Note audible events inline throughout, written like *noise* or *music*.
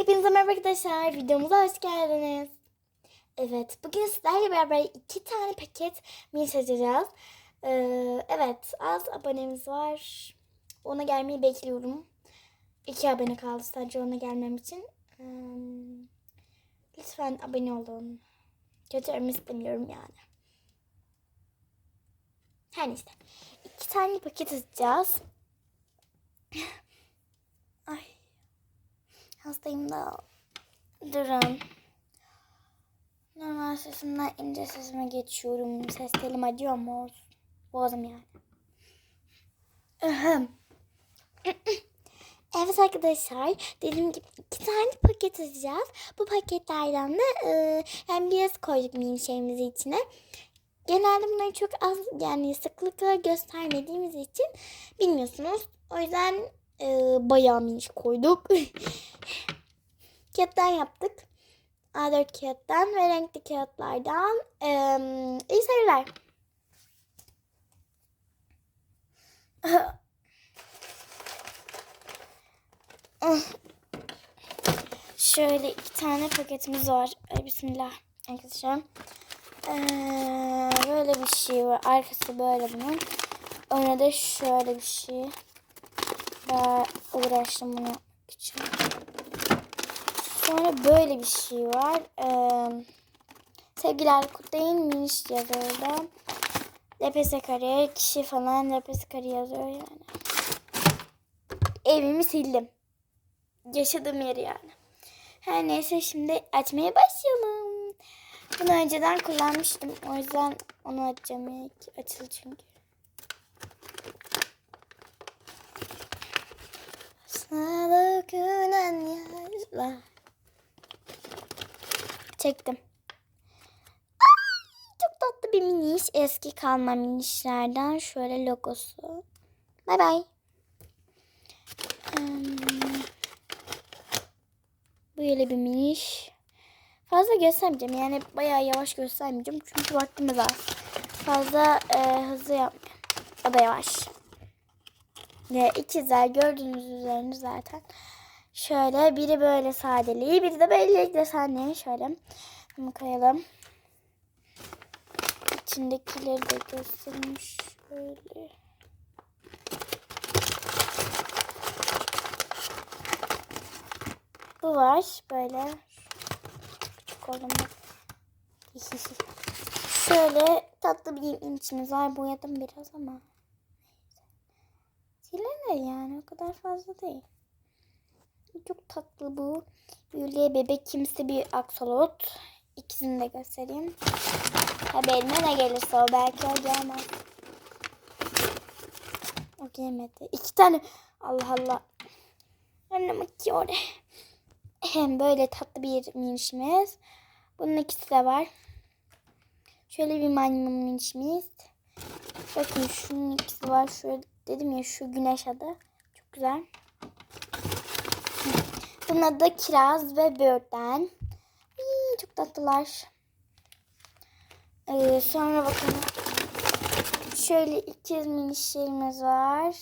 Hepinize merhaba arkadaşlar. Videomuza hoş geldiniz. Evet, bugün sizlerle beraber iki tane paket mil açacağız. Ee, evet, az abonemiz var. Ona gelmeyi bekliyorum. İki abone kaldı sadece ona gelmem için. Ee, lütfen abone olun. Kötü yorum istemiyorum yani. Her neyse. İki tane paket açacağız. Hastayım da. Durun. Normal sesimden ince sesime geçiyorum. Ses telim acıyor mu? Boğazım yani. *clears throat* Evet arkadaşlar dediğim gibi iki tane paket açacağız. Bu paketlerden de e, hem biraz koyduk mini şeyimizi içine. Genelde bunları çok az yani sıklıkla göstermediğimiz için bilmiyorsunuz. O yüzden e, bayağı miniş koyduk. *laughs* Kağıttan yaptık. A4 kağıttan ve renkli kağıtlardan. E, iyi seyirler. *laughs* Şöyle iki tane paketimiz var. Ay, bismillah arkadaşlar. Ee, böyle bir şey var. Arkası böyle bunun. Önüne de şöyle bir şey. Daha uğraştım bunu yapmak için. Sonra böyle bir şey var. Ee, sevgiler kutlayın miniş yazıyor orada. LPS kare kişi falan LPS kare yazıyor yani. Evimi sildim. Yaşadığım yeri yani. Her neyse şimdi açmaya başlayalım. Bunu önceden kullanmıştım. O yüzden onu açacağım ilk. Açıl çünkü. Sana dökülen yaşlar. Çektim. Ay, çok tatlı bir miniş. Eski kalma minişlerden. Şöyle logosu. Bay bay. Hmm. Böyle bir miniş. Fazla göstermeyeceğim. Yani bayağı yavaş göstermeyeceğim. Çünkü vaktimiz az. Fazla e, hızlı yapmayayım. O da yavaş. Ve ikizler gördüğünüz üzerinde zaten. Şöyle biri böyle sadeliği, biri de böyle desenli. Şöyle koyalım. İçindekileri de göstereyim şöyle. Bu var böyle. Küçük oğlum. *laughs* Şöyle tatlı bir içimiz var. Boyadım biraz ama. Silinir yani o kadar fazla değil. Çok tatlı bu. Böyle bebek kimse bir aksolot. İkisini de göstereyim. Haberine ne gelirse o belki o gelmez. O gelmedi. İki tane. Allah Allah. Annem akıyor. Hem böyle tatlı bir minişimiz. Bunun ikisi de var. Şöyle bir maymun minişimiz. Bakın şunun ikisi var. Şöyle dedim ya şu güneş adı. Çok güzel. Bunun adı Kiraz ve Böğürtlen. Hmm, çok tatlılar. Ee, sonra bakın. Şöyle ikiz minişlerimiz var.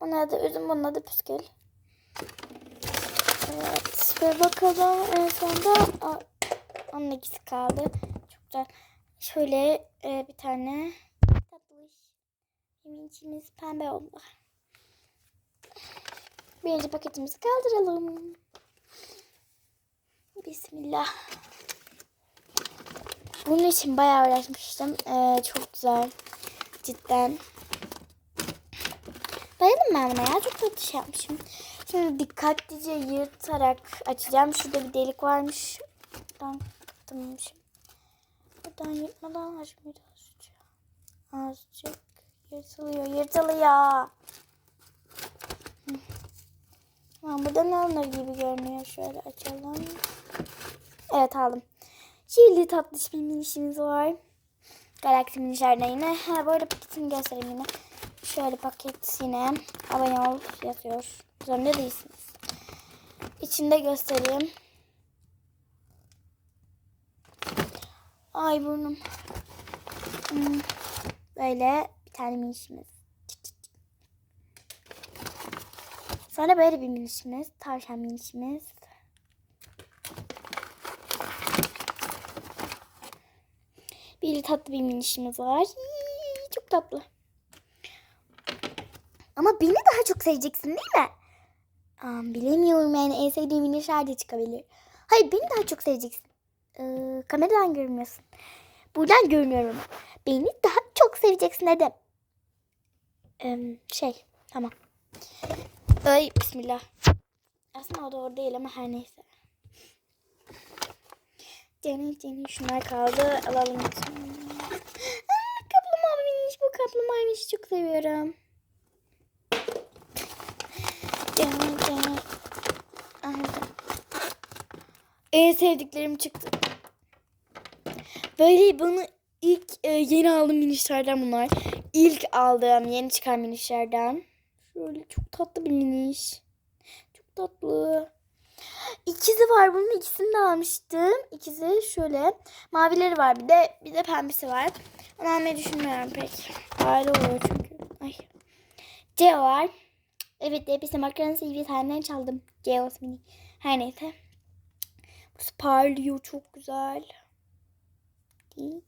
Bunun adı üzüm, bunun adı püskül. Evet ve bakalım en sonunda aa, onun ikisi kaldı. Çok güzel. Şöyle e, bir tane. Yeminçimiz pembe oldu. Birinci paketimizi kaldıralım. Bismillah. Bunun için bayağı uğraşmıştım. Ee, çok güzel. Cidden. Bayıldım ben buna ya. Çok tatlı şey yapmışım. Şimdi dikkatlice yırtarak açacağım. Şurada bir delik varmış. Buradan tutmamışım. Buradan yırtmadan açmayacağız. Azıcık yırtılıyor. Yırtılıyor. Ha, buradan alınır gibi görünüyor. Şöyle açalım. Evet aldım. Şimdi tatlış bir minişimiz var. Galaxy minişlerden yine. Ha, bu arada paketini göstereyim yine. Şöyle paket yine. Abone ol yazıyor. Zorunda değilsiniz. İçinde göstereyim. Ay burnum. Hmm, Böyle tane minişimiz. Sonra böyle bir minişimiz. Tavşan minişimiz. Bir tatlı bir minişimiz var. Yii, çok tatlı. Ama beni daha çok seveceksin değil mi? Aa, bilemiyorum yani en sevdiğim minişler de çıkabilir. Hayır beni daha çok seveceksin. Ee, kameradan görünmüyorsun. Buradan görünüyorum. Beni daha çok seveceksin dedim. Şey tamam. Ay bismillah. Aslında o doğru değil ama her neyse. Ceni ceni şunlar kaldı. Alalım. Aa, kaplumbağa miniş. Bu kaplumbağa minişi çok seviyorum. Ceni ceni. Aldım. En sevdiklerim çıktı. Böyle bunu ilk e, yeni aldığım minişlerden bunlar. İlk aldığım yeni çıkan minişlerden. Şöyle çok tatlı bir miniş. Çok tatlı. İkizi var. Bunun ikisini de almıştım. İkizi şöyle. Mavileri var bir de bir de pembesi var. Onu almayı düşünmüyorum pek. Aile oluyor çünkü. Ay. C var. Evet hepsi makarna CV senden çaldım. C mini. Her neyse. Bu parlıyor çok güzel. Değil.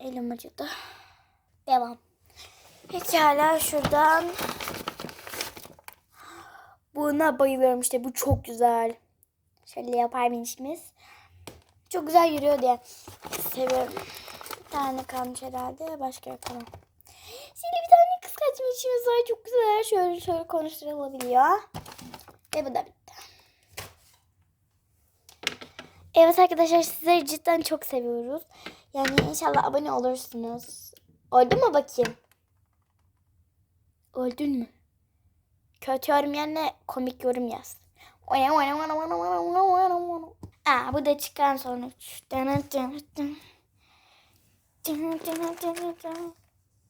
Elim acıdı. Devam. Pekala şuradan. Buna bayılıyorum işte. Bu çok güzel. Şöyle yapar minişimiz. Çok güzel yürüyor diye seviyorum. Bir tane kalmış herhalde. Başka yok tamam. Şimdi bir tane kıskaç minişimiz var. Çok güzel. Şöyle şöyle konuşturulabiliyor. Ve bu da bitti. Evet arkadaşlar sizleri cidden çok seviyoruz. Yani inşallah abone olursunuz. Oldu mu bakayım? Öldün mü? Kötü yorum yerine komik yorum yaz. Aa, bu da çıkan sonuç.